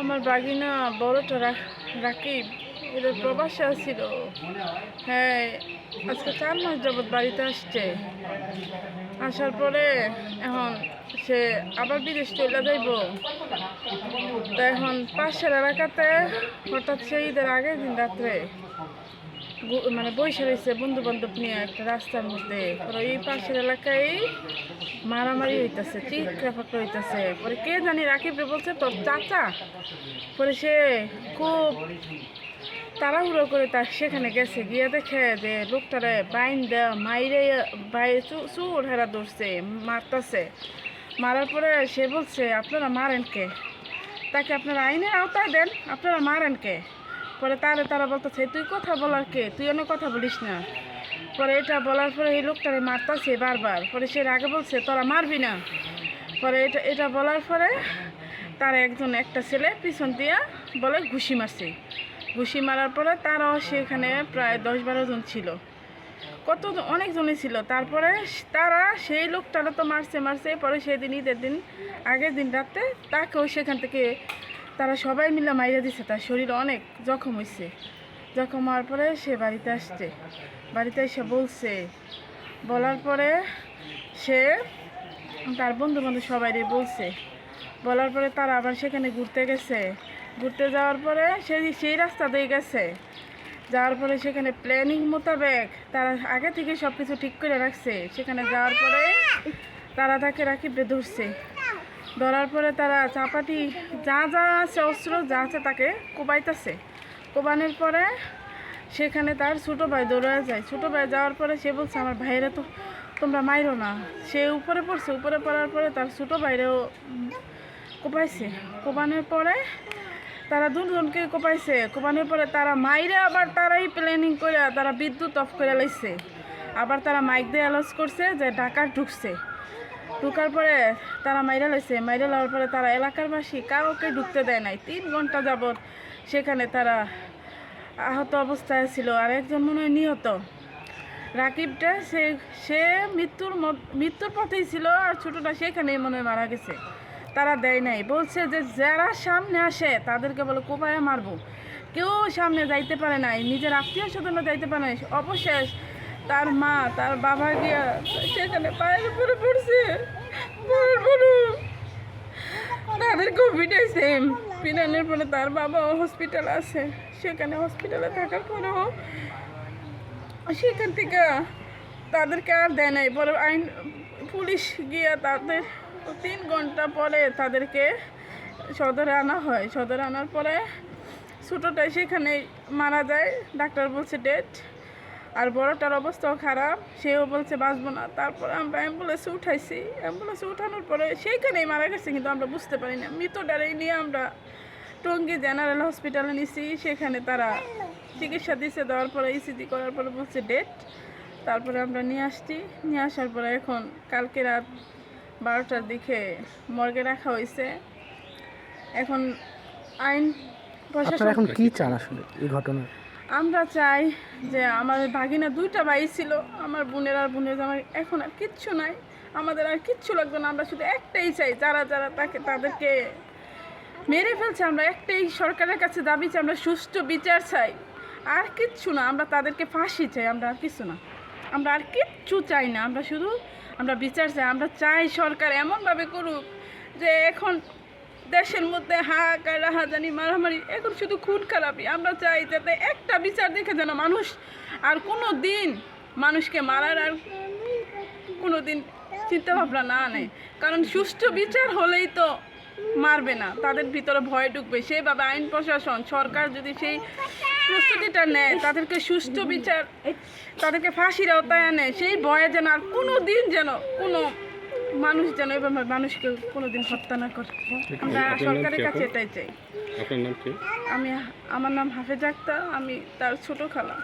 আমার বাগিনা বড়টা রাকিব, এদের প্রবাসে আসছিল হ্যাঁ আজকে চার মাস যাবৎ বাড়িতে আসছে। আসার পরে এখন সে আবার বিদেশ চলে যাইব। তা এখন পাশের এলাকাতে হঠাৎ সেই ঈদের আগের দিন রাত্রে মানে বৈশা রয়েছে বন্ধু বান্ধব নিয়ে একটা রাস্তার মধ্যে। এই পাশের এলাকায় মারামারি হইতাছে, চিৎকার ফাঁকা হইতাছে। পরে কে জানি রাকিব রে বলছে, তোর চাচা? পরে সে খুব তাড়াহুড়ো করে তার সেখানে গেছে, গিয়ে দেখে যে লোকটারে বাইন দেয়া মাইরে, বাই চুর হেরা ধরছে, মারতাছে। মারার পরে সে বলছে, আপনারা মারেন কে? তাকে, আপনারা আইনের আওতায় দেন, আপনারা মারেন কে? পরে তারে তারা বলতেছে তুই কথা বলার কে? তুই অনেক কথা বলিস না। পরে এটা বলার পরে এই লোকটারে মারতাছে বারবার। পরে সে আগে বলছে, তোরা মারবি না। পরে এটা এটা বলার পরে তার একজন, একটা ছেলে পিছন দিয়া বলে ঘুষি মারছে। ঘুষি মারার পরে তারাও সেখানে প্রায় দশ বারো জন ছিল। কত অনেকজনই ছিল। তারপরে তারা সেই লোকটারা তো মারছে মারছে। পরে সেদিন ঈদের দিন, আগের দিন রাতে তাকেও সেখান থেকে তারা সবাই মিলে মাইরে দিছে, তার শরীর অনেক জখম হয়েছে জখম হওয়ার পরে সে বাড়িতে আসছে। বাড়িতে এসে বলছে, বলার পরে সে তার বন্ধু বান্ধব সবাই বলছে। বলার পরে তারা আবার সেখানে ঘুরতে গেছে। ঘুরতে যাওয়ার পরে সেই সেই রাস্তা দিয়ে গেছে। যাওয়ার পরে সেখানে প্ল্যানিং মোতাবেক তারা আগে থেকে সব কিছু ঠিক করে রাখছে। সেখানে যাওয়ার পরে তারা তাকে রাখিবে ধরছে। ধরার পরে তারা চাপাটি, যা যা আছে, অস্ত্র যা আছে তাকে কোবাইতেছে। কোবানোর পরে সেখানে তার ছোটো ভাই দৌড়ে যায়। ছোটো ভাই যাওয়ার পরে সে বলছে, আমার ভাইরা তো তোমরা মাইরো না। সে উপরে পড়ছে। উপরে পড়ার পরে তার ছোটো ভাইরেও কোপাইছে কোপানোর পরে তারা দুজনকে কোপাইছে কোপানোর পরে তারা মাইরে আবার তারাই প্ল্যানিং করে তারা বিদ্যুৎ অফ করে লাইছে। আবার তারা মাইক দিয়ে অ্যালাউন্স করছে যে ডাকাত ঢুকছে। ঢুকার পরে তারা মাইরা লাইছে। মাইরা লওয়ার পরে তারা এলাকার বাসী কাউকে ঢুকতে দেয় নাই। তিন ঘণ্টা যাবত সেখানে তারা আহত অবস্থায় ছিল আর একজন মনে হয় নিহত। রাকিবটা সে সে মৃত্যুর মত- মৃত্যুর পথেই ছিল আর ছোটটা সেখানেই মনে হয় মারা গেছে। তারা দেয় নাই। বলছে যে যারা সামনে আসে তাদেরকে বলে কোপায় মারবো। কেউ সামনে যাইতে পারে নাই। নিজের আত্মীয় স্বজনও যাইতে পারে নাই। অবশেষ তার মা, তার বাবা গিয়া সেখানে পায়ের উপরে পড়ছে। পরে তাদেরকেও পিটাইছে পিটানোর পরে তার বাবাও হসপিটাল আছে। সেখানে হসপিটালে থাকার পরেও সেখান থেকে তাদেরকে আর দেয় নাই। পরে আইন, পুলিশ গিয়ে তাদের তিন ঘণ্টা পরে তাদেরকে সদরে আনা হয়। সদরে আনার পরে ছোটোটাই সেখানে মারা যায়। ডাক্তার বলছে ডেট আর বড়টার অবস্থাও খারাপ সেও বলছে বাঁচবো না। তারপরে আমরা অ্যাম্বুলেন্সে উঠাইছি। অ্যাম্বুলেন্সে উঠানোর পরে সেইখানেই মারা গেছে কিন্তু আমরা বুঝতে পারি না। মৃত মৃতটারে নিয়ে আমরা টঙ্গী জেনারেল হসপিটালে নিছি। সেখানে তারা চিকিৎসা দিছে দেওয়ার পরে ইসিজি করার পরে বলছে ডেট। তারপরে আমরা নিয়ে আসছি। নিয়ে আসার পরে এখন কালকে রাত বারোটার দিকে মর্গে রাখা হয়েছে। এখন আইন প্রশাসন এখন কি চান আসলে এই ঘটনার? আমরা চাই যে আমার ভাগিনা দুইটা ভাই ছিল, আমার বোনের আর বোনের আমার এখন আর কিচ্ছু নাই। আমাদের আর কিচ্ছু লাগবে না। আমরা শুধু একটাই চাই, যারা যারা তাকে, তাদেরকে মেরে ফেলছে, আমরা একটাই সরকারের কাছে দাবি চাই, আমরা সুষ্ঠু বিচার চাই। আর কিচ্ছু না, আমরা তাদেরকে ফাঁসি চাই, আমরা আর কিছু না। আমরা আর কিচ্ছু চাই না, আমরা শুধু আমরা বিচার চাই, আমরা চাই সরকার এমনভাবে করুক যে এখন দেশের মধ্যে হাহাকার, রাহাজানি, মারামারি, এখন শুধু খুন খারাপই আমরা চাই যাতে একটা বিচার দেখে যেন মানুষ আর কোনো দিন মানুষকে মারার আর কোনো দিন চিন্তাভাবনা না নেয়। কারণ সুষ্ঠু বিচার হলেই তো মারবে না। তাদের ভিতরে ভয় ঢুকবে। সেইভাবে আইন প্রশাসন, সরকার যদি সেই প্রস্তুতিটা নেয়, তাদেরকে সুষ্ঠু বিচার, তাদেরকে ফাঁসির আওতায় আনে, সেই ভয়ে যেন আর কোনো দিন যেন কোনো মানুষ যেন এভাবে মানুষকে কোনোদিন হত্যা না করে। আমরা সরকারের কাছে এটাই চাই। আপনার নাম কি? আমি আমার নাম হাফেজ আক্তার আমি তার ছোট খালা।